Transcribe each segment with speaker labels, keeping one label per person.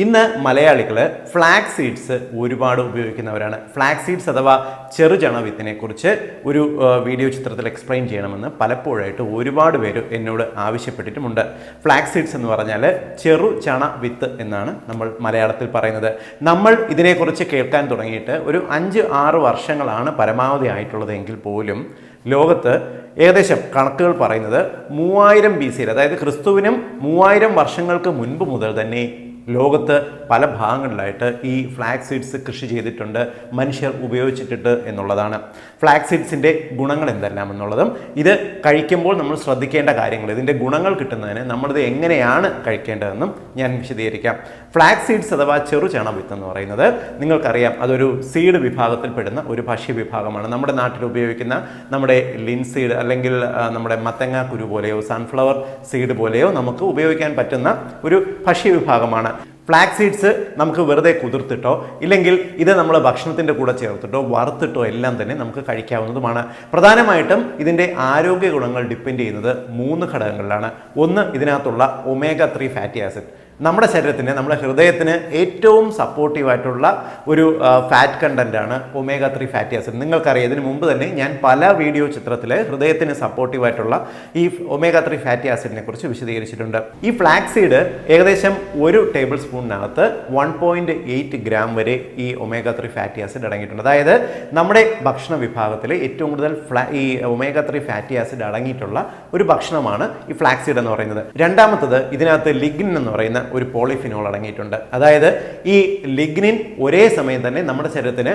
Speaker 1: ഇന്ന് മലയാളികൾ flax seeds ഒരുപാട് ഉപയോഗിക്കുന്നവരാണ്. ഫ്ലാക്സ് സീഡ്സ് അഥവാ ചെറുചണ വിത്തിനെ കുറിച്ച് ഒരു വീഡിയോ ചിത്രത്തിൽ എക്സ്പ്ലെയിൻ ചെയ്യണമെന്ന് പലപ്പോഴായിട്ട് ഒരുപാട് പേര് എന്നോട് ആവശ്യപ്പെട്ടിട്ടുമുണ്ട്. ഫ്ലാക്സ് സീഡ്സ് എന്ന് പറഞ്ഞാൽ ചെറു ചണ വിത്ത് എന്നാണ് നമ്മൾ മലയാളത്തിൽ പറയുന്നത്. നമ്മൾ ഇതിനെക്കുറിച്ച് കേൾക്കാൻ തുടങ്ങിയിട്ട് ഒരു അഞ്ച് ആറ് വർഷങ്ങളാണ് പരമാവധി ആയിട്ടുള്ളത് എങ്കിൽ പോലും ലോകത്ത് ഏകദേശം കണക്കുകൾ പറയുന്നത് മൂവായിരം ബി സിയിൽ അതായത് ക്രിസ്തുവിനും മൂവായിരം വർഷങ്ങൾക്ക് മുൻപ് മുതൽ തന്നെ ലോകത്ത് പല ഭാഗങ്ങളിലായിട്ട് ഈ ഫ്ലാക്സ് സീഡ്സ് കൃഷി ചെയ്തിട്ടുണ്ട് മനുഷ്യർ ഉപയോഗിച്ചിട്ടുണ്ട് എന്നുള്ളതാണ്. ഫ്ലാക്സ് സീഡ്സിന്റെ ഗുണങ്ങൾ എന്തെല്ലാം എന്നുള്ളതും ഇത് കഴിക്കുമ്പോൾ നമ്മൾ ശ്രദ്ധിക്കേണ്ട കാര്യങ്ങൾ ഇതിന്റെ ഗുണങ്ങൾ കിട്ടുന്നതിന് നമ്മളിത് എങ്ങനെയാണ് കഴിക്കേണ്ടതെന്നും ഞാൻ വിശദീകരിക്കാം. ഫ്ലാക്സ് സീഡ്സ് അഥവാ ചെറുചണ വിത്ത് എന്ന് പറയുന്നത് നിങ്ങൾക്കറിയാം അതൊരു സീഡ് വിഭാഗത്തിൽപ്പെടുന്ന ഒരു ഭക്ഷ്യ വിഭാഗമാണ്. നമ്മുടെ നാട്ടിൽ ഉപയോഗിക്കുന്ന നമ്മുടെ ലിൻസീഡ് അല്ലെങ്കിൽ നമ്മുടെ മത്തങ്ങ കുരു പോലെയോ സൺഫ്ലവർ സീഡ് പോലെയോ നമുക്ക് ഉപയോഗിക്കാൻ പറ്റുന്ന ഒരു ഭക്ഷ്യ വിഭാഗമാണ്. ഫ്ലാക്സ് സീഡ്സ് നമുക്ക് വെറുതെ കുതിർത്തിട്ടോ ഇല്ലെങ്കിൽ ഇത് നമ്മൾ ഭക്ഷണത്തിന്റെ കൂടെ ചേർത്തിട്ടോ വറുത്തിട്ടോ എല്ലാം തന്നെ നമുക്ക് കഴിക്കാവുന്നതുമാണ്. പ്രധാനമായിട്ടും ഇതിന്റെ ആരോഗ്യ ഗുണങ്ങൾ ഡിപ്പെൻഡ് ചെയ്യുന്നത് മൂന്ന് ഘടകങ്ങളിലാണ്. ഒന്ന് ഇതിനകത്തുള്ള ഒമേഗ ത്രീ ഫാറ്റി ആസിഡ് നമ്മുടെ ശരീരത്തിന് നമ്മുടെ ഹൃദയത്തിന് ഏറ്റവും സപ്പോർട്ടീവായിട്ടുള്ള ഒരു ഫാറ്റ് കണ്ടന്റാണ് ഒമേഗ ത്രീ ഫാറ്റി ആസിഡ് നിങ്ങൾക്കറിയാം ഇതിന് മുമ്പ് തന്നെ ഞാൻ പല വീഡിയോ ചിത്രത്തിൽ ഹൃദയത്തിന് സപ്പോർട്ടീവായിട്ടുള്ള ഈ ഒമേഗ ത്രീ ഫാറ്റി ആസിഡിനെ കുറിച്ച് വിശദീകരിച്ചിട്ടുണ്ട്. ഈ ഫ്ലാക്സീഡ് സീഡ് ഏകദേശം ഒരു ടേബിൾ സ്പൂണിനകത്ത് വൺ പോയിന്റ് എയ്റ്റ് ഗ്രാം വരെ ഈ ഒമേഗ ത്രീ ഫാറ്റി ആസിഡ് അടങ്ങിയിട്ടുണ്ട്. അതായത് നമ്മുടെ ഭക്ഷണ വിഭാഗത്തിൽ ഏറ്റവും കൂടുതൽ ഫ്ലാ ഈ ഒമേഗ ത്രീ ഫാറ്റി ആസിഡ് അടങ്ങിയിട്ടുള്ള ഒരു ഭക്ഷണമാണ് ഈ ഫ്ലാക്സീഡ് സീഡ് എന്ന് പറയുന്നത്. രണ്ടാമത്തത് ഇതിനകത്ത് ലിഗ്നിൻ എന്ന് പറയുന്ന ഒരു പോളിഫിനോൾ അടങ്ങിയിട്ടുണ്ട്. അതായത് ഈ ലിഗ്നിൻ ഒരേ സമയം തന്നെ നമ്മുടെ ശരീരത്തിന്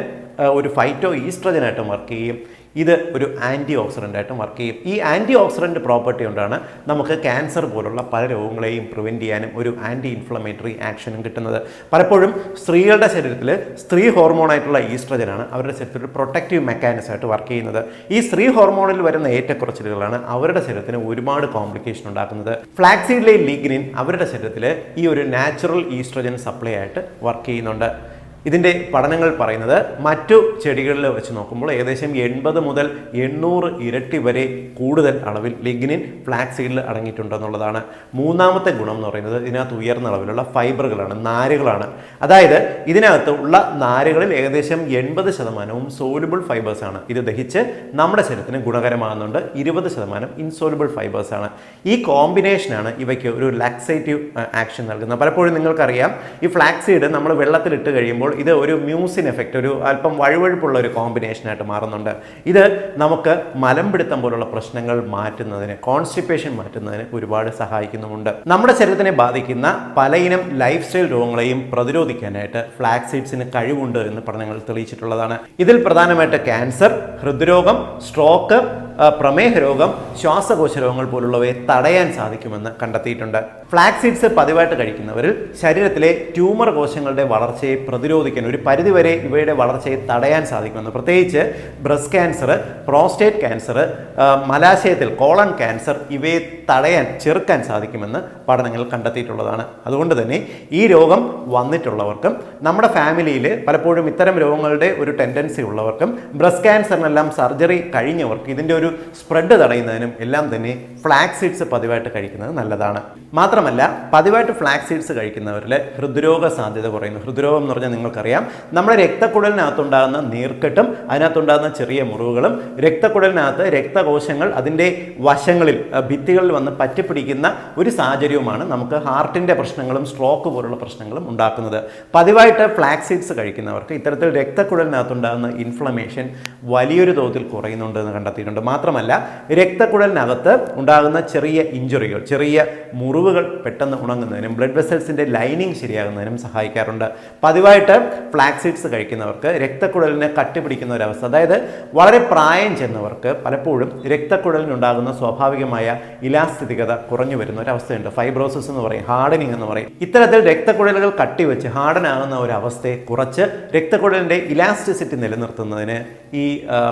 Speaker 1: ഒരു ഫൈറ്റോ ഈസ്ട്രജനായിട്ടും വർക്ക് ചെയ്യും ഇത് ഒരു ആന്റി ഓക്സിഡന്റ് ആയിട്ടും വർക്ക് ചെയ്യും. ഈ ആന്റി ഓക്സിഡന്റ് പ്രോപ്പർട്ടി കൊണ്ടാണ് നമുക്ക് ക്യാൻസർ പോലുള്ള പല രോഗങ്ങളെയും പ്രിവെന്റ് ചെയ്യാനും ഒരു ആന്റി ഇൻഫ്ലമേറ്ററി ആക്ഷനും കിട്ടുന്നത്. പലപ്പോഴും സ്ത്രീകളുടെ ശരീരത്തിൽ സ്ത്രീ ഹോർമോണായിട്ടുള്ള ഈസ്ട്രജനാണ് അവരുടെ ശരീരത്തിൽ ഒരു പ്രൊട്ടക്റ്റീവ് മെക്കാനിസം ആയിട്ട് വർക്ക് ചെയ്യുന്നത്. ഈ സ്ത്രീ ഹോർമോണിൽ വരുന്ന ഏറ്റക്കുറച്ചിലുകളാണ് അവരുടെ ശരീരത്തിന് ഒരുപാട് കോംപ്ലിക്കേഷൻ ഉണ്ടാക്കുന്നത്. ഫ്ലാക്സീഡിലെ ലീഗ്നിൻ അവരുടെ ശരീരത്തിൽ ഈ ഒരു നാച്ചുറൽ ഈസ്ട്രജൻ സപ്ലൈ ആയിട്ട് വർക്ക് ചെയ്യുന്നുണ്ട്. ഇതിന്റെ പഠനങ്ങൾ പറയുന്നത് മറ്റു ചെടികളിൽ വെച്ച് നോക്കുമ്പോൾ ഏകദേശം എൺപത് മുതൽ എണ്ണൂറ് ഇരട്ടി വരെ കൂടുതൽ അളവിൽ ലിഗ്നിൻ ഫ്ലാക്സീഡിൽ അടങ്ങിയിട്ടുണ്ടെന്നുള്ളതാണ് മൂന്നാമത്തെ ഗുണം എന്ന് പറയുന്നത്. ഇതിനകത്ത് ഉയർന്ന അളവിലുള്ള ഫൈബറുകളാണ് നാരുകളാണ്. അതായത് ഇതിനകത്ത് ഉള്ള നാരുകളിൽ ഏകദേശം എൺപത് ശതമാനവും സോലുബിൾ ഫൈബേഴ്സ് ആണ്. ഇത് ദഹിച്ച് നമ്മുടെ ശരീരത്തിന് ഗുണകരമാകുന്നുണ്ട്. ഇരുപത് ശതമാനം ഇൻസോലുബിൾ ഫൈബേഴ്സ് ആണ്. ഈ കോമ്പിനേഷനാണ് ഇവയ്ക്ക് ഒരു ലാക്സേറ്റീവ് ആക്ഷൻ നൽകുന്നത്. പലപ്പോഴും നിങ്ങൾക്കറിയാം ഈ ഫ്ലാക്സീഡ് നമ്മൾ വെള്ളത്തിലിട്ട് കഴിയുമ്പോൾ ഇത് ഒരു മ്യൂസിൻ എഫക്റ്റ് ഒരു അല്പം വഴുവഴുപ്പുള്ള ഒരു കോമ്പിനേഷനായിട്ട് മാറുന്നുണ്ട്. ഇത് നമുക്ക് മലമ്പിടുത്തം പോലുള്ള പ്രശ്നങ്ങൾ മാറ്റുന്നതിന് കോൺസ്റ്റിപ്പേഷൻ മാറ്റുന്നതിന് ഒരുപാട് സഹായിക്കുന്നുമുണ്ട്. നമ്മുടെ ശരീരത്തിനെ ബാധിക്കുന്ന പലയിനം ലൈഫ് സ്റ്റൈൽ രോഗങ്ങളെയും പ്രതിരോധിക്കാനായിട്ട് ഫ്ലാക്സ് സീഡ്സിന് കഴിവുണ്ട് എന്ന് പഠനങ്ങൾ തെളിയിച്ചിട്ടുള്ളതാണ്. ഇതിൽ പ്രധാനമായിട്ട് ക്യാൻസർ ഹൃദ്രോഗം സ്ട്രോക്ക് പ്രമേഹ രോഗം ശ്വാസകോശ രോഗങ്ങൾ പോലുള്ളവയെ തടയാൻ സാധിക്കുമെന്ന് കണ്ടെത്തിയിട്ടുണ്ട്. ഫ്ലാക്സ് സീഡ്സ് പതിവായിട്ട് കഴിക്കുന്നവരിൽ ശരീരത്തിലെ ട്യൂമർ കോശങ്ങളുടെ വളർച്ചയെ പ്രതിരോധിക്കാൻ ഒരു പരിധിവരെ ഇവയുടെ വളർച്ചയെ തടയാൻ സാധിക്കുമെന്ന്. പ്രത്യേകിച്ച് ബ്രസ്റ്റ് ക്യാൻസർ പ്രോസ്റ്റേറ്റ് ക്യാൻസർ മലാശയത്തിൽ കോളൺ ക്യാൻസർ ഇവയെ തടയാൻ ചെറുക്കാൻ സാധിക്കുമെന്ന് പഠനങ്ങൾ കണ്ടെത്തിയിട്ടുള്ളതാണ്. അതുകൊണ്ട് തന്നെ ഈ രോഗം വന്നിട്ടുള്ളവർക്കും നമ്മുടെ ഫാമിലിയിൽ പലപ്പോഴും ഇത്തരം രോഗങ്ങളുടെ ഒരു ടെൻഡൻസി ഉള്ളവർക്കും ബ്രസ്റ്റ് ക്യാൻസറിനെല്ലാം സർജറി കഴിഞ്ഞവർക്ക് ഇതിന്റെ ഒരു സ്പ്രെഡ് തടയുന്നതിനും എല്ലാം തന്നെ ഫ്ലാക്സ് സീഡ്സ് പതിവായിട്ട് കഴിക്കുന്നത് നല്ലതാണ്. മാത്രമല്ല പതിവായിട്ട് ഫ്ലാക്സ് സീഡ്സ് കഴിക്കുന്നവരിൽ ഹൃദ്രോഗ സാധ്യത കുറയുന്നു. ഹൃദ്രോഗം എന്ന് പറഞ്ഞാൽ നിങ്ങൾക്കറിയാം നമ്മുടെ രക്തക്കുഴലിനകത്തുണ്ടാകുന്ന നീർക്കെട്ടും അതിനകത്തുണ്ടാകുന്ന ചെറിയ മുറിവുകളും രക്തക്കുഴലിനകത്ത് രക്തകോശങ്ങൾ അതിന്റെ വശങ്ങളിൽ ഭിത്തികളിൽ വന്ന് പറ്റിപ്പിടിക്കുന്ന ഒരു സാഹചര്യവുമാണ് നമുക്ക് ഹാർട്ടിന്റെ പ്രശ്നങ്ങളും സ്ട്രോക്ക് പോലുള്ള പ്രശ്നങ്ങളും ഉണ്ടാക്കുന്നത്. പതിവായിട്ട് ഫ്ലാക്സ് സീഡ്സ് കഴിക്കുന്നവർക്ക് ഇത്തരത്തിൽ രക്തക്കുഴലിനകത്തുണ്ടാകുന്ന ഇൻഫ്ലമേഷൻ വലിയൊരു തോതിൽ കുറയുന്നുണ്ടെന്ന് കണ്ടെത്തിയിട്ടുണ്ട്. മാത്രമല്ല രക്തക്കുഴലിനകത്ത് ഉണ്ടാകുന്ന ചെറിയ ഇഞ്ചുറികൾ ചെറിയ മുറിവുകൾ പെട്ടെന്ന് ഉണങ്ങുന്നതിനും ബ്ലഡ് വെസൽസിന്റെ ലൈനിങ് ശരിയാകുന്നതിനും സഹായിക്കാറുണ്ട്. പതിവായിട്ട് ഫ്ലാക്സീഡ്സ് കഴിക്കുന്നവർക്ക് രക്തക്കുഴലിനെ കട്ടിപിടിക്കുന്ന ഒരവസ്ഥ അതായത് വളരെ പ്രായം ചെന്നവർക്ക് പലപ്പോഴും രക്തക്കുഴലിനുണ്ടാകുന്ന സ്വാഭാവികമായ ഇലാസ്ഥിതികത കുറഞ്ഞു വരുന്ന ഒരവസ്ഥയുണ്ട്. ഫൈബ്രോസിസ് എന്ന് പറയും ഹാർഡനിങ് എന്ന് പറയും. ഇത്തരത്തിൽ രക്തക്കുഴലുകൾ കട്ടിവെച്ച് ഹാർഡനാകുന്ന ഒരു അവസ്ഥയെ കുറച്ച് രക്തക്കുഴലിന്റെ ഇലാസ്റ്റിസിറ്റി നിലനിർത്തുന്നതിന് ഈ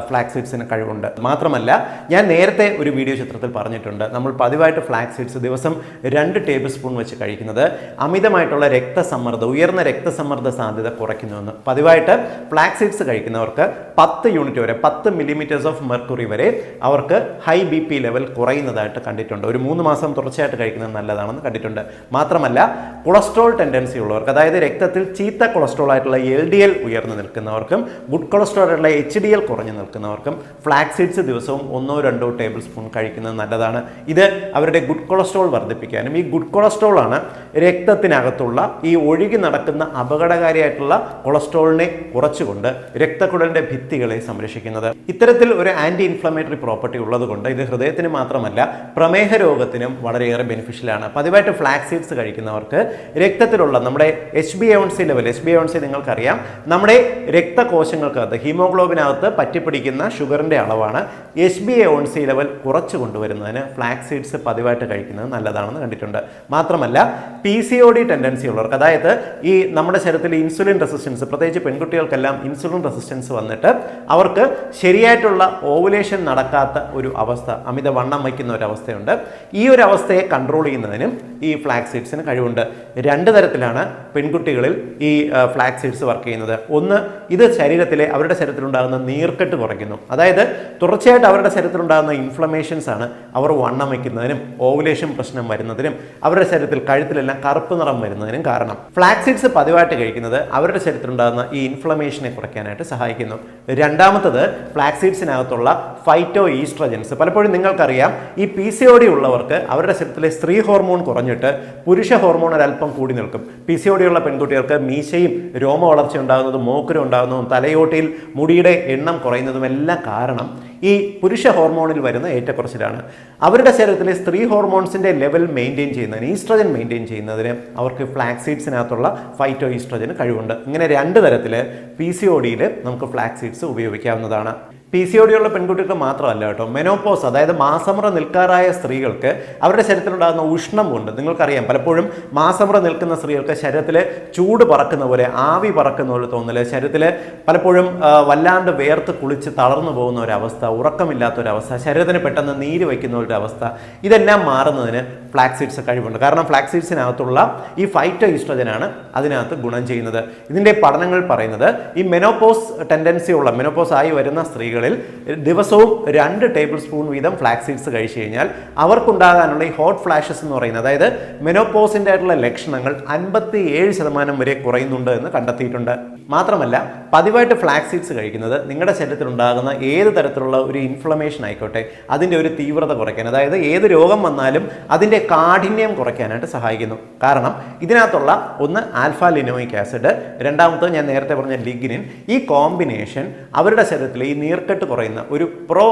Speaker 1: ഫ്ലാക്സിഡ്സിന് കഴിവുണ്ട്. മാത്രമല്ല ഞാൻ നേരത്തെ ഒരു വീഡിയോ ചിത്രത്തിൽ പറഞ്ഞിട്ടുണ്ട്. നമ്മൾ പതിവായിട്ട് ഫ്ലാക്സ് സീഡ്സ് ദിവസം രണ്ട് ടേബിൾ സ്പൂൺ വെച്ച് കഴിക്കുന്നത് അമിതമായിട്ടുള്ള രക്തസമ്മർദ്ദം ഉയർന്ന രക്തസമ്മർദ്ദ സാധ്യത കുറയ്ക്കുന്നുവെന്ന്. പതിവായിട്ട് ഫ്ലാക്സ് സീഡ്സ് കഴിക്കുന്നവർക്ക് പത്ത് യൂണിറ്റ് വരെ പത്ത് മില്ലിമീറ്റേഴ്സ് ഓഫ് മെർക്കുറി വരെ അവർക്ക് ഹൈ ബി പി ലെവൽ കുറയുന്നതായിട്ട് കണ്ടിട്ടുണ്ട്. ഒരു മൂന്ന് മാസം തുടർച്ചയായിട്ട് കഴിക്കുന്നത് നല്ലതാണെന്ന് കണ്ടിട്ടുണ്ട്. മാത്രമല്ല കൊളസ്ട്രോൾ ടെൻഡൻസി ഉള്ളവർക്ക് അതായത് രക്തത്തിൽ ചീത്ത കൊളസ്ട്രോൾ ആയിട്ടുള്ള എൽ ഡി എൽ ഉയർന്നു നിൽക്കുന്നവർക്കും ഗുഡ് കൊളസ്ട്രോൾ ആയിട്ടുള്ള എച്ച് ഡി എൽ കുറഞ്ഞു നിൽക്കുന്നവർക്കും ഫ്ലാക്സ് സീഡ്സ് ദിവസവും ഒന്നോ രണ്ടോ ടേബിൾ സ്പൂൺ കഴിക്കുന്നത് നല്ലതാണ്. ഇത് അവരുടെ ഗുഡ് കൊളസ്ട്രോൾ വർദ്ധിപ്പിക്കാനും ഈ ഗുഡ് കൊളസ്ട്രോൾ ആണ് രക്തത്തിനകത്തുള്ള ഈ ഒഴുകി നടക്കുന്ന അപകടകാരിയായിട്ടുള്ള കൊളസ്ട്രോളിനെ കുറച്ചുകൊണ്ട് രക്തക്കുഴലിന്റെ ഭിത്തികളെ സംരക്ഷിക്കുന്നത്. ഇത്തരത്തിൽ ഒരു ആന്റി ഇൻഫ്ലമേറ്ററി പ്രോപ്പർട്ടി ഉള്ളതുകൊണ്ട് ഇത് ഹൃദയത്തിന് മാത്രമല്ല പ്രമേഹ രോഗത്തിനും വളരെയേറെ ബെനിഫിഷ്യലാണ് പതിവായിട്ട് ഫ്ലാക്സ് സീഡ്സ് കഴിക്കുന്നവർക്ക് രക്തത്തിലുള്ള നമ്മുടെ H B one C level H B one C നിങ്ങൾക്കറിയാം നമ്മുടെ രക്തകോശങ്ങൾക്കകത്ത് ഹീമോഗ്ലോബിനകത്ത് പറ്റിപ്പിടിക്കുന്ന ഷുഗറിന്റെ അളവാണ് H B A C level കുറച്ച് കൊണ്ടുവരുന്നതിന് ഫ്ലാക്സ് സീഡ്സ് പതിവായിട്ട് കഴിക്കുന്നത് നല്ലതാണെന്ന് കണ്ടിട്ടുണ്ട്. മാത്രമല്ല P C O D tendency ഉള്ളവർക്ക് അതായത് ഈ നമ്മുടെ ശരീരത്തിൽ ഇൻസുലിൻ റെസിസ്റ്റൻസ് പ്രത്യേകിച്ച് പെൺകുട്ടികൾക്കെല്ലാം ഇൻസുലിൻ റെസിസ്റ്റൻസ് വന്നിട്ട് അവർക്ക് ശരിയായിട്ടുള്ള ഓവുലേഷൻ നടക്കാത്ത ഒരു അവസ്ഥ അമിത വണ്ണം വയ്ക്കുന്ന ഒരു അവസ്ഥയുണ്ട്. ഈ ഒരു അവസ്ഥയെ കൺട്രോൾ ചെയ്യുന്നതിനും ഈ ഫ്ലാക് സീഡ്സിന് കഴിവുണ്ട്. രണ്ട് തരത്തിലാണ് പെൺകുട്ടികളിൽ ഈ ഫ്ലാക് സീഡ്സ് വർക്ക് ചെയ്യുന്നത്. ഒന്ന് ഇത് ശരീരത്തിലെ അവരുടെ ശരീരത്തിലുണ്ടാകുന്ന നീർക്കെട്ട് കുറയ്ക്കുന്നു. അതായത് തുടർച്ചയായിട്ട് അവരുടെ ശരീരത്തിലുണ്ടാകുന്ന ഇൻഫ്ലമേഷൻസ് ആണ് അവർ വണ്ണം വയ്ക്കുന്നതിനും ഓവുലേഷൻ പ്രശ്നം വരുന്നതിനും അവരുടെ ശരീരത്തിൽ കഴുത്തിലെല്ലാം കറുപ്പ് നിറം വരുന്നതിനും കാരണം. ഫ്ലാക് സീഡ്സ് പതിവായിട്ട് കഴിക്കുന്നത് അവരുടെ ശരീരത്തിലുണ്ടാകുന്ന ഈ ഇൻഫ്ലമേഷനെ കുറയ്ക്കാനായിട്ട് സഹായിക്കുന്നു. രണ്ടാമത്തത് ഫ്ലാക് സീഡ്സിനകത്തുള്ള ഫൈറ്റോ ഈസ്ട്രജൻസ് പലപ്പോഴും നിങ്ങൾക്കറിയാം ഈ പി സി ഒ ഡി ഉള്ളവർക്ക് അവരുടെ ശരീരത്തിലെ സ്ത്രീ ഹോർമോൺ കുറഞ്ഞിട്ട് പുരുഷ ഹോർമോൺ ഒരല്പം കൂടി നിൽക്കും. പി സി ഒടിയുള്ള പെൺകുട്ടികൾക്ക് മീശയും രോമ വളർച്ച ഉണ്ടാകുന്നതും മോക്കുരം ഉണ്ടാകുന്നതും തലയോട്ടിയിൽ മുടിയുടെ എണ്ണം കുറയുന്നതും എല്ലാം കാരണം ഈ പുരുഷ ഹോർമോണിൽ വരുന്ന ഏറ്റക്കുറച്ചിലാണ്. അവരുടെ ശരീരത്തിലെ സ്ത്രീ ഹോർമോൺസിന്റെ ലെവൽ മെയിന്റെയിൻ ചെയ്യുന്നതിന് ഈസ്ട്രജൻ മെയിന്റെയിൻ ചെയ്യുന്നതിന് അവർക്ക് ഫ്ലാക്സീഡ്സിനകത്തുള്ള ഫൈറ്റോ ഈസ്ട്രജന് കഴിവുണ്ട്. ഇങ്ങനെ രണ്ട് തരത്തിൽ പി സി ഒ ഡിയിൽ നമുക്ക് ഫ്ലാക്സീഡ്സ് ഉപയോഗിക്കാവുന്നതാണ്. പി സി ഒടിയുള്ള പെൺകുട്ടികൾക്ക് മാത്രമല്ല കേട്ടോ. മെനോപോസ് അതായത് മാസമുറ നിൽക്കാറായ സ്ത്രീകൾക്ക് അവരുടെ ശരീരത്തിലുണ്ടാകുന്ന ഉഷ്ണം കൊണ്ട് നിങ്ങൾക്കറിയാം പലപ്പോഴും മാസമുറ നിൽക്കുന്ന സ്ത്രീകൾക്ക് ശരീരത്തിൽ ചൂട് പറക്കുന്ന പോലെ ആവി പറക്കുന്ന പോലെ തോന്നൽ ശരീരത്തിൽ പലപ്പോഴും വല്ലാണ്ട് വേർത്ത് കുളിച്ച് തളർന്നു പോകുന്ന ഒരവസ്ഥ ഉറക്കമില്ലാത്ത ഒരവസ്ഥ ശരീരത്തിന് പെട്ടെന്ന് നീര് വയ്ക്കുന്ന ഒരു അവസ്ഥ ഇതെല്ലാം മാറുന്നതിന് ഫ്ലാക്സീഡ്സ് കഴിവുണ്ട്. കാരണം ഫ്ലാക്സീഡ്സിനകത്തുള്ള ഈ ഫൈറ്റോ ഈസ്ട്രജനാണ് അതിനകത്ത് ഗുണം ചെയ്യുന്നത്. ഇതിന്റെ പഠനങ്ങൾ പറയുന്നത് ഈ മെനോപോസ് ടെൻഡൻസി ഉള്ള മെനോപോസ് ആയി വരുന്ന സ്ത്രീകളിൽ ദിവസവും രണ്ട് ടേബിൾ സ്പൂൺ വീതം ഫ്ലാക്സീഡ്സ് കഴിച്ചു കഴിഞ്ഞാൽ അവർക്കുണ്ടാകാനുള്ള ഈ ഹോട്ട് ഫ്ലാഷസ് എന്ന് പറയുന്നത് അതായത് മെനോപോസിന്റെ ആയിട്ടുള്ള ലക്ഷണങ്ങൾ അൻപത്തി ഏഴ് ശതമാനം വരെ കുറയുന്നുണ്ട് എന്ന് കണ്ടെത്തിയിട്ടുണ്ട്. മാത്രമല്ല പതിവായിട്ട് ഫ്ലാക്സ് സീഡ്സ് കഴിക്കുന്നത് നിങ്ങളുടെ ശരീരത്തിൽ ഉണ്ടാകുന്ന ഏത് തരത്തിലുള്ള ഒരു ഇൻഫ്ലമേഷൻ ആയിക്കോട്ടെ അതിന്റെ ഒരു തീവ്രത കുറയ്ക്കാൻ അതായത് ഏത് രോഗം വന്നാലും അതിന്റെ കാഠിന്യം കുറയ്ക്കാനായിട്ട് സഹായിക്കുന്നു. കാരണം ഇതിനകത്തുള്ള ഒന്ന് ആൽഫ ലിനോയിക് ആസിഡ് രണ്ടാമത്തത് ഞാൻ നേരത്തെ പറഞ്ഞ ലിഗ്നിൻ ഈ കോമ്പിനേഷൻ അവരുടെ ശരീരത്തിൽ ഈ നീർക്കെട്ട് കുറയുന്ന ഒരു പ്രോ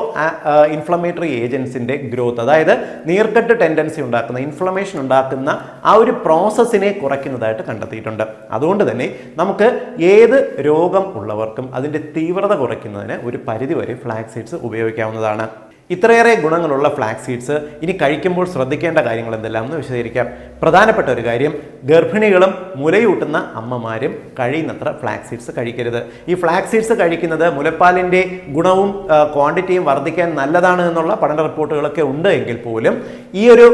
Speaker 1: ഇൻഫ്ലമേറ്ററി ഏജൻസിന്റെ ഗ്രോത്ത് അതായത് നീർക്കെട്ട് ടെൻഡൻസി ഉണ്ടാക്കുന്ന ഇൻഫ്ലമേഷൻ ഉണ്ടാക്കുന്ന ആ ഒരു പ്രോസസ്സിനെ കുറയ്ക്കുന്നതായിട്ട് കണ്ടെത്തിയിട്ടുണ്ട്. അതുകൊണ്ട് തന്നെ നമുക്ക് ഏത് രോഗം ഉള്ളവർക്കും അതിന്റെ തീവ്രത കുറയ്ക്കുന്നതിന് ഒരു പരിധിവരെ ഫ്ലാക്സീഡ്സ് ഉപയോഗിക്കാവുന്നതാണ്. ഇത്രയേറെ ഗുണങ്ങളുള്ള ഫ്ലാക്സ് സീഡ്സ് ഇനി കഴിക്കുമ്പോൾ ശ്രദ്ധിക്കേണ്ട കാര്യങ്ങൾ എന്തെല്ലാം എന്ന് വിശദീകരിക്കാം. പ്രധാനപ്പെട്ട ഒരു കാര്യം ഗർഭിണികളും മുലയൂട്ടുന്ന അമ്മമാരും കഴിയുന്നത്ര ഫ്ലാക്സ് സീഡ്സ് കഴിക്കരുത്. ഈ ഫ്ലാക്സ് സീഡ്സ് കഴിക്കുന്നത് മുലപ്പാലിന്റെ ഗുണവും ക്വാണ്ടിറ്റിയും വർദ്ധിക്കാൻ നല്ലതാണ് എന്നുള്ള പഠന റിപ്പോർട്ടുകളൊക്കെ ഉണ്ട് എങ്കിൽ പോലും ഈ ഒരു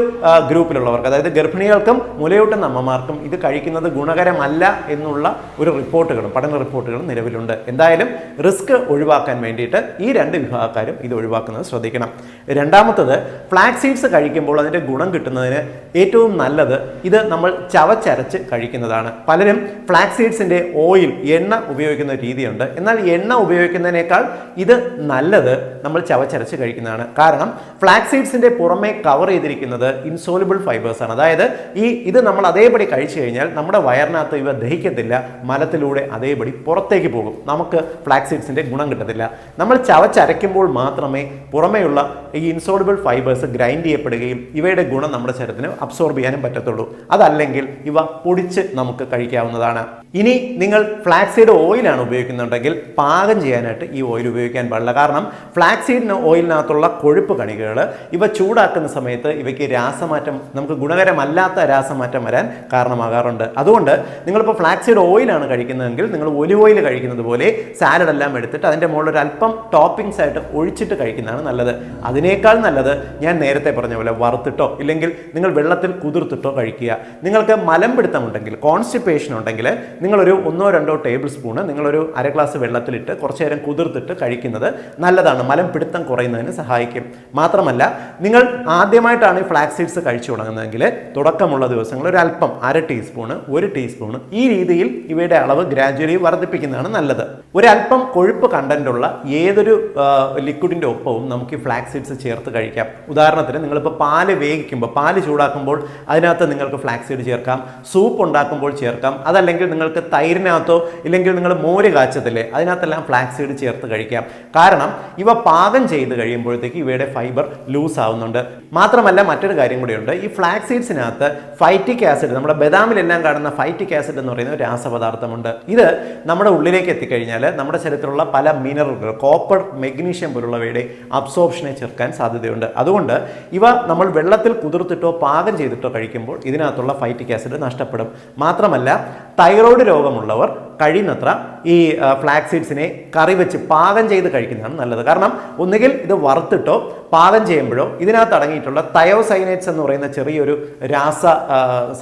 Speaker 1: ഗ്രൂപ്പിലുള്ളവർക്ക് അതായത് ഗർഭിണികൾക്കും മുലയൂട്ടുന്ന അമ്മമാർക്കും ഇത് കഴിക്കുന്നത് ഗുണകരമല്ല എന്നുള്ള ഒരു റിപ്പോർട്ടുകളും പഠന റിപ്പോർട്ടുകളും നിലവിലുണ്ട്. എന്തായാലും റിസ്ക് ഒഴിവാക്കാൻ വേണ്ടിയിട്ട് ഈ രണ്ട് വിഭാഗക്കാരും ഇത് ഒഴിവാക്കുന്നത് ശ്രദ്ധിക്കണം. രണ്ടാമത്തത് ഫ്ലാക്സ് സീഡ്സ് കഴിക്കുമ്പോൾ അതിന്റെ ഗുണം കിട്ടുന്നതിന് ഏറ്റവും നല്ലത് ഇത് നമ്മൾ ചവച്ചരച്ച് കഴിക്കുന്നതാണ്. പലരും ഫ്ലാക്സ് സീഡ്സിന്റെ ഓയിൽ എണ്ണ ഉപയോഗിക്കുന്ന രീതിയുണ്ട്. എന്നാൽ എണ്ണ ഉപയോഗിക്കുന്നതിനേക്കാൾ ഇത് നല്ലത് നമ്മൾ ചവച്ചരച്ച് കഴിക്കുന്നതാണ്. കാരണം ഫ്ലാക്സ് സീഡ്സിന്റെ പുറമെ കവർ ചെയ്തിരിക്കുന്നത് ഇൻസോലിബിൾ ഫൈബേഴ്സ് ആണ്. അതായത് ഈ ഇത് നമ്മൾ അതേപടി കഴിച്ചു കഴിഞ്ഞാൽ നമ്മുടെ വയറിനകത്ത് ഇവ ദഹിക്കത്തില്ല മലത്തിലൂടെ അതേപടി പുറത്തേക്ക് പോകും. നമുക്ക് ഫ്ലാക്സ് സീഡ്സിന്റെ ഗുണം കിട്ടത്തില്ല. നമ്മൾ ചവച്ചരയ്ക്കുമ്പോൾ മാത്രമേ പുറമേയുള്ള ഈ ഇൻസോൾബിൾ ഫൈബേഴ്സ് ഗ്രൈൻഡ് ചെയ്യപ്പെടുകയും ഇവയുടെ ഗുണം നമ്മുടെ ശരീരത്തിന് അബ്സോർബ് ചെയ്യാനും പറ്റത്തുള്ളൂ. അതല്ലെങ്കിൽ ഇവ പൊടിച്ച് നമുക്ക് കഴിക്കാവുന്നതാണ്. ഇനി നിങ്ങൾ ഫ്ലാക്സീഡ് ഓയിലാണ് ഉപയോഗിക്കുന്നുണ്ടെങ്കിൽ പാകം ചെയ്യാനായിട്ട് ഈ ഓയിൽ ഉപയോഗിക്കാൻ പാടില്ല. കാരണം ഫ്ലാക്സീഡിന് ഓയിലിനകത്തുള്ള കൊഴുപ്പ് കണികകൾ ഇവ ചൂടാക്കുന്ന സമയത്ത് ഇവയ്ക്ക് രാസമാറ്റം നമുക്ക് ഗുണകരമല്ലാത്ത രാസമാറ്റം വരാൻ കാരണമാകാറുണ്ട്. അതുകൊണ്ട് നിങ്ങളിപ്പോൾ ഫ്ലാക്സീഡ് ഓയിലാണ് കഴിക്കുന്നതെങ്കിൽ നിങ്ങൾ ഒലിവ് ഓയിൽ കഴിക്കുന്നത് പോലെ സാലഡ് എല്ലാം എടുത്തിട്ട് അതിന്റെ മുകളിൽ ഒരു അല്പം ടോപ്പിംഗ്സ് ആയിട്ട് ഒഴിച്ചിട്ട് കഴിക്കുന്നതാണ് നല്ലത്. അതിനേക്കാൾ നല്ലത് ഞാൻ നേരത്തെ പറഞ്ഞ പോലെ വറുത്തിട്ടോ ഇല്ലെങ്കിൽ നിങ്ങൾ വെള്ളത്തിൽ കുതിർത്തിട്ടോ കഴിക്കുക. നിങ്ങൾക്ക് മലം പിടുത്തമുണ്ടെങ്കിൽ കോൺസ്റ്റിപ്പേഷൻ ഉണ്ടെങ്കിൽ നിങ്ങളൊരു ഒന്നോ രണ്ടോ ടേബിൾ സ്പൂണ് നിങ്ങളൊരു അര ഗ്ലാസ് വെള്ളത്തിലിട്ട് കുറച്ച് നേരം കുതിർത്തിട്ട് കഴിക്കുന്നത് നല്ലതാണ്. മലം പിടുത്തം കുറയുന്നതിന് സഹായിക്കും. മാത്രമല്ല നിങ്ങൾ ആദ്യമായിട്ടാണ് ഈ ഫ്ലാക്സ് സീഡ്സ് കഴിച്ചു തുടങ്ങുന്നതെങ്കിൽ തുടക്കമുള്ള ദിവസങ്ങൾ ഒരു അല്പം അര ടീസ്പൂണ് ഒരു ടീസ്പൂണ് ഈ രീതിയിൽ ഇവയുടെ അളവ് ഗ്രാജുവലി വർദ്ധിപ്പിക്കുന്നതാണ് നല്ലത്. ഒരു അല്പം കൊഴുപ്പ് കണ്ടന്റുള്ള ഏതൊരു ലിക്വിഡിന്റെ ഒപ്പവും നമുക്ക് ഈ ഫ്ലാക്സ് സീഡ്സ് ചേർത്ത് കഴിക്കാം. ഉദാഹരണത്തിന് നിങ്ങളിപ്പോൾ പാൽ വേവിക്കുമ്പോൾ പാൽ ചൂടാക്കുമ്പോൾ അതിനകത്ത് നിങ്ങൾക്ക് ഫ്ലാക്സ് സീഡ് ചേർക്കാം സൂപ്പ് ഉണ്ടാക്കുമ്പോൾ ചേർക്കാം അതല്ലെങ്കിൽ നിങ്ങൾക്ക് തൈരിനകത്തോ ഇല്ലെങ്കിൽ നിങ്ങൾ മോര് കാച്ചത്തില്ലേ അതിനകത്തെല്ലാം ഫ്ലാക്സ് സീഡ് ചേർത്ത് കഴിക്കാം. കാരണം ഇവ പാകം ചെയ്ത് കഴിയുമ്പോഴത്തേക്ക് ഇവയുടെ ഫൈബർ ലൂസ് ആവുന്നുണ്ട്. മാത്രമല്ല മറ്റൊരു കാര്യം കൂടിയുണ്ട്. ഈ ഫ്ലാക്സ് സീഡ്സിനകത്ത് ഫൈറ്റിക് ആസിഡ് നമ്മുടെ ബദാമിലെല്ലാം കാണുന്ന ഫൈറ്റിക് ആസിഡ് എന്ന് പറയുന്ന ഒരു രാസപദാർത്ഥമുണ്ട്. ഇത് നമ്മുടെ ഉള്ളിലേക്ക് എത്തിക്കഴിഞ്ഞാൽ നമ്മുടെ ശരീരത്തിലുള്ള പല മിനറലുകൾ കോപ്പർ മെഗ്നീഷ്യം പോലുള്ളവയുടെ അബ്സോർപ്ഷനെ ചേർക്കാൻ സാധ്യതയുണ്ട്. അതുകൊണ്ട് ഇവ നമ്മൾ വെള്ളത്തിൽ കുതിർത്തിട്ടോ പാകം ചെയ്തിട്ടോ കഴിക്കുമ്പോൾ ഇതിനകത്തുള്ള ഫൈറ്റിക് ആസിഡ് നഷ്ടപ്പെടും. മാത്രമല്ല തൈറോയ്ഡ് രോഗമുള്ളവർ കഴിയുന്നത്ര ഈ ഫ്ലാക് സീഡ്സിനെ കറി വെച്ച് പാകം ചെയ്ത് കഴിക്കുന്നതാണ് നല്ലത്. കാരണം ഒന്നുകിൽ ഇത് വറുത്തിട്ടോ പാകം ചെയ്യുമ്പോഴോ ഇതിനകത്ത് അടങ്ങിയിട്ടുള്ള തയോസൈനൈറ്റ്സ് എന്ന് പറയുന്ന ചെറിയൊരു രാസ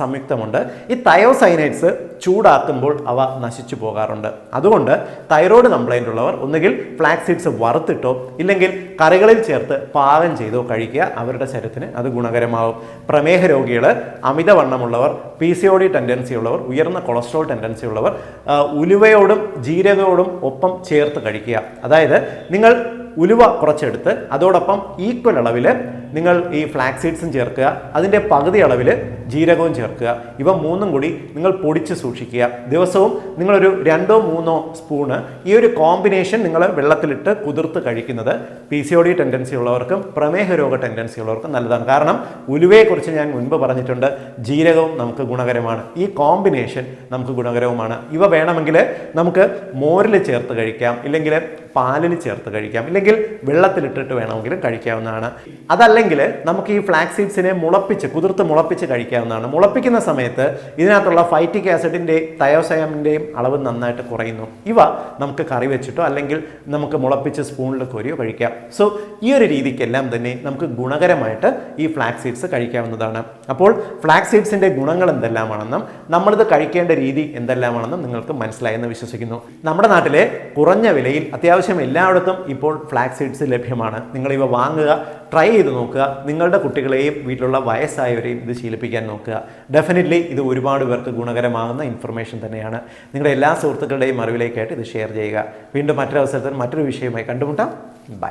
Speaker 1: സംയുക്തമുണ്ട്. ഈ തയോസൈനൈറ്റ്സ് ചൂടാക്കുമ്പോൾ അവ നശിച്ചു പോകാറുണ്ട്. അതുകൊണ്ട് തൈറോയ്ഡ് കംപ്ലൈന്റ് ഉള്ളവർ ഒന്നുകിൽ ഫ്ലാക് സീഡ്സ് വറുത്തിട്ടോ ഇല്ലെങ്കിൽ കറികളിൽ ചേർത്ത് പാകം ചെയ്തോ കഴിക്കുക. അവരുടെ ശരീരത്തിന് അത് ഗുണകരമാവും. പ്രമേഹ രോഗികൾ അമിതവണ്ണമുള്ളവർ P C O D tendency ഉള്ളവർ ഉയർന്ന കൊളസ്ട്രോൾ ടെൻഡൻസി ഉള്ളവർ ഉലുവയോടും ജീരകയോടും ഒപ്പം ചേർത്ത് കഴിക്കുക. അതായത് നിങ്ങൾ ഉലുവ കുറച്ചെടുത്ത് അതോടൊപ്പം ഈക്വൽ അളവിൽ നിങ്ങൾ ഈ ഫ്ലാക്സ് സീഡ്സും ചേർക്കുക അതിന്റെ പകുതി അളവിൽ ജീരകവും ചേർക്കുക. ഇവ മൂന്നും കൂടി നിങ്ങൾ പൊടിച്ച് സൂക്ഷിക്കുക. ദിവസവും നിങ്ങളൊരു രണ്ടോ മൂന്നോ സ്പൂണ് ഈ ഒരു കോമ്പിനേഷൻ നിങ്ങൾ വെള്ളത്തിലിട്ട് കുതിർത്ത് കഴിക്കുന്നത് P C O D tendency ഉള്ളവർക്കും പ്രമേഹ രോഗ ടെൻഡൻസി ഉള്ളവർക്കും നല്ലതാണ്. കാരണം ഉലുവയെക്കുറിച്ച് ഞാൻ മുൻപ് പറഞ്ഞിട്ടുണ്ട് ജീരകവും നമുക്ക് ഗുണകരമാണ്. ഈ കോമ്പിനേഷൻ നമുക്ക് ഗുണകരവുമാണ്. ഇവ വേണമെങ്കിൽ നമുക്ക് മോരിൽ ചേർത്ത് കഴിക്കാം ഇല്ലെങ്കിൽ പാലിൽ ചേർത്ത് കഴിക്കാം ഇല്ലെങ്കിൽ വെള്ളത്തിലിട്ടിട്ട് വേണമെങ്കിൽ കഴിക്കാവുന്നതാണ്. അതല്ലെങ്കിൽ നമുക്ക് ഈ ഫ്ലാക്സ് സീഡ്സിനെ മുളപ്പിച്ച് കുതിർത്ത് മുളപ്പിച്ച് കഴിക്കാവുന്നതാണ്. മുളപ്പിക്കുന്ന സമയത്ത് ഇതിനകത്തുള്ള ഫൈറ്റിക് ആസിഡിന്റെ തയോസയമിന്റെയും അളവ് നന്നായിട്ട് കുറയുന്നു. ഇവ നമുക്ക് കറി വെച്ചിട്ടോ അല്ലെങ്കിൽ നമുക്ക് മുളപ്പിച്ച് സ്പൂണിൽ കോരിയോ കഴിക്കാം. സോ ഈ ഒരു രീതിക്കെല്ലാം തന്നെ നമുക്ക് ഗുണകരമായിട്ട് ഈ ഫ്ലാക്സ് സീഡ്സ് കഴിക്കാവുന്നതാണ്. അപ്പോൾ ഫ്ലാക്സ് സീഡ്സിന്റെ ഗുണങ്ങൾ എന്തെല്ലാമാണെന്നും നമ്മളിത് കഴിക്കേണ്ട രീതി എന്തെല്ലാമാണെന്നും നിങ്ങൾക്ക് മനസ്സിലായെന്ന് വിശ്വസിക്കുന്നു. നമ്മുടെ നാട്ടിലെ കുറഞ്ഞ വിലയിൽ അത്യാവശ്യം എല്ലായിടത്തും ഇപ്പോൾ ഫ്ലാക്സ് സീഡ്സ് ലഭ്യമാണ്. നിങ്ങൾ ഇവ വാങ്ങുക ട്രൈ ചെയ്ത് നോക്കുക. നിങ്ങളുടെ കുട്ടികളെയും വീട്ടിലുള്ള വയസ്സായവരെയും ഇത് ശീലിപ്പിക്കാൻ നോക്കുക. ഡെഫിനറ്റ്ലി ഇത് ഒരുപാട് പേർക്ക് ഗുണകരമാകുന്ന ഇൻഫർമേഷൻ തന്നെയാണ്. നിങ്ങളുടെ എല്ലാ സുഹൃത്തുക്കളുടെയും അറിവിലേക്കായിട്ട് ഇത് ഷെയർ ചെയ്യുക. വീണ്ടും മറ്റൊരവസരത്തിൽ മറ്റൊരു വിഷയവുമായി കണ്ടുമുട്ടാം. ബൈ